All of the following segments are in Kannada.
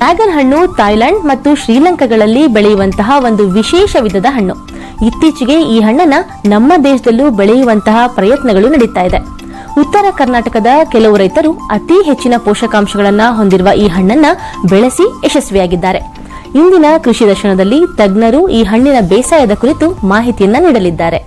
ಡ್ರ್ಯಾಗನ್ ಹಣ್ಣು ಥಾಯ್ಲೆಂಡ್ ಮತ್ತು ಶ್ರೀಲಂಕಾಗಳಲ್ಲಿ ಬೆಳೆಯುವಂತಹ ಒಂದು ವಿಶೇಷ ವಿಧದ ಹಣ್ಣು. ಇತ್ತೀಚೆಗೆ ಈ ಹಣ್ಣನ್ನ ನಮ್ಮ ದೇಶದಲ್ಲೂ ಬೆಳೆಯುವಂತಹ ಪ್ರಯತ್ನಗಳು ನಡೀತಾ ಇದೆ. ಉತ್ತರ ಕರ್ನಾಟಕದ ಕೆಲವು ರೈತರು ಅತಿ ಹೆಚ್ಚಿನ ಪೋಷಕಾಂಶಗಳನ್ನ ಹೊಂದಿರುವ ಈ ಹಣ್ಣನ್ನ ಬೆಳೆಸಿ ಯಶಸ್ವಿಯಾಗಿದ್ದಾರೆ. ಇಂದಿನ ಕೃಷಿ ದರ್ಶನದಲ್ಲಿ ತಜ್ಞರು ಈ ಹಣ್ಣಿನ ಬೇಸಾಯದ ಕುರಿತು ಮಾಹಿತಿಯನ್ನ ನೀಡಲಿದ್ದಾರೆ.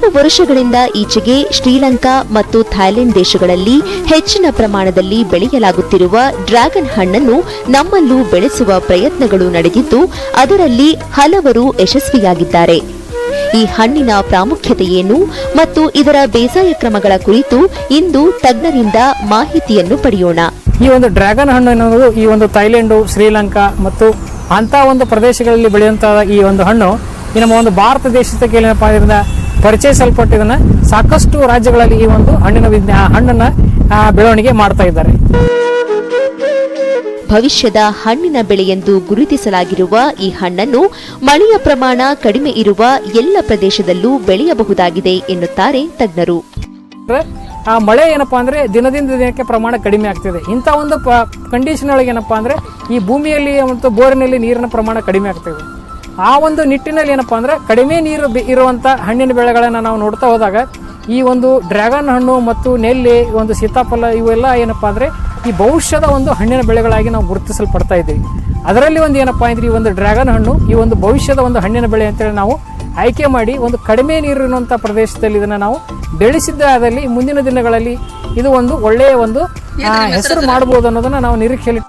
ಕೆಲವು ವರ್ಷಗಳಿಂದ ಈಚೆಗೆ ಶ್ರೀಲಂಕಾ ಮತ್ತು ಥೈಲ್ಯಾಂಡ್ ದೇಶಗಳಲ್ಲಿ ಹೆಚ್ಚಿನ ಪ್ರಮಾಣದಲ್ಲಿ ಬೆಳೆಯಲಾಗುತ್ತಿರುವ ಡ್ರ್ಯಾಗನ್ ಹಣ್ಣನ್ನು ನಮ್ಮಲ್ಲೂ ಬೆಳೆಸುವ ಪ್ರಯತ್ನಗಳು ನಡೆದಿದ್ದು, ಅದರಲ್ಲಿ ಹಲವರು ಯಶಸ್ವಿಯಾಗಿದ್ದಾರೆ. ಈ ಹಣ್ಣಿನ ಪ್ರಾಮುಖ್ಯತೆಯೇನು ಮತ್ತು ಇದರ ಬೇಸಾಯ ಕ್ರಮಗಳ ಕುರಿತು ಇಂದು ತಜ್ಞರಿಂದ ಮಾಹಿತಿಯನ್ನು ಪಡೆಯೋಣ. ಈ ಒಂದು ಡ್ರ್ಯಾಗನ್ ಹಣ್ಣು ಎನ್ನುವುದು ಈ ಒಂದು ಥೈಲ್ಯಾಂಡು ಶ್ರೀಲಂಕಾ ಮತ್ತು ಅಂತ ಒಂದು ಪ್ರದೇಶಗಳಲ್ಲಿ ಬೆಳೆಯುವಂತಹ ಈ ಒಂದು ಹಣ್ಣು ಈ ನಮ್ಮ ಒಂದು ಭಾರತ ದೇಶದ ಏನಪ್ಪಾ ಪರಿಚಯಿಸಲ್ಪಟ್ಟಿದ್ದನ್ನ ಸಾಕಷ್ಟು ರಾಜ್ಯಗಳಲ್ಲಿ ಈ ಒಂದು ಹಣ್ಣಿನ ವಿಜ್ಞಾ ಹಣ್ಣನ್ನ ಬೆಳವಣಿಗೆ ಮಾಡ್ತಾ ಇದ್ದಾರೆ. ಭವಿಷ್ಯದ ಹಣ್ಣಿನ ಬೆಳೆಯೆಂದು ಗುರುತಿಸಲಾಗಿರುವ ಈ ಹಣ್ಣನ್ನು ಮಳೆಯ ಪ್ರಮಾಣ ಕಡಿಮೆ ಇರುವ ಎಲ್ಲ ಪ್ರದೇಶದಲ್ಲೂ ಬೆಳೆಯಬಹುದಾಗಿದೆ ಎನ್ನುತ್ತಾರೆ ತಜ್ಞರು. ಆ ಮಳೆ ಏನಪ್ಪಾ ಅಂದ್ರೆ ದಿನದಿಂದ ದಿನಕ್ಕೆ ಪ್ರಮಾಣ ಕಡಿಮೆ ಆಗ್ತಿದೆ. ಇಂಥ ಒಂದು ಕಂಡೀಷನ್ ಒಳಗೆ ಏನಪ್ಪಾ ಅಂದ್ರೆ ಈ ಭೂಮಿಯಲ್ಲಿ ಮತ್ತು ಬೋರಿನಲ್ಲಿ ನೀರಿನ ಪ್ರಮಾಣ ಕಡಿಮೆ ಆಗ್ತಿದೆ. ಆ ಒಂದು ನಿಟ್ಟಿನಲ್ಲಿ ಏನಪ್ಪ ಅಂದ್ರೆ ಕಡಿಮೆ ನೀರು ಇರುವಂಥ ಹಣ್ಣಿನ ಬೆಳೆಗಳನ್ನು ನಾವು ನೋಡ್ತಾ ಹೋದಾಗ ಈ ಒಂದು ಡ್ರ್ಯಾಗನ್ ಹಣ್ಣು ಮತ್ತು ನೆಲ್ಲಿ ಒಂದು ಸೀತಾಫಲ ಇವೆಲ್ಲ ಏನಪ್ಪ ಅಂದರೆ ಈ ಭವಿಷ್ಯದ ಒಂದು ಹಣ್ಣಿನ ಬೆಳೆಗಳಾಗಿ ನಾವು ಗುರುತಿಸಲ್ಪಡ್ತಾ ಇದ್ದೀವಿ. ಅದರಲ್ಲಿ ಒಂದು ಏನಪ್ಪ ಅಂದರೆ ಈ ಒಂದು ಡ್ರ್ಯಾಗನ್ ಹಣ್ಣು ಈ ಒಂದು ಭವಿಷ್ಯದ ಒಂದು ಹಣ್ಣಿನ ಬೆಳೆ ಅಂತೇಳಿ ನಾವು ಆಯ್ಕೆ ಮಾಡಿ ಒಂದು ಕಡಿಮೆ ನೀರಿರುವಂಥ ಪ್ರದೇಶದಲ್ಲಿ ಇದನ್ನ ನಾವು ಬೆಳೆಸಿದ್ದಾದಲ್ಲಿ ಮುಂದಿನ ದಿನಗಳಲ್ಲಿ ಇದು ಒಂದು ಒಳ್ಳೆಯ ಒಂದು ಹೆಸರು ಮಾಡಬಹುದು ಅನ್ನೋದನ್ನ ನಾವು ನಿರೀಕ್ಷೆಯಲ್ಲಿ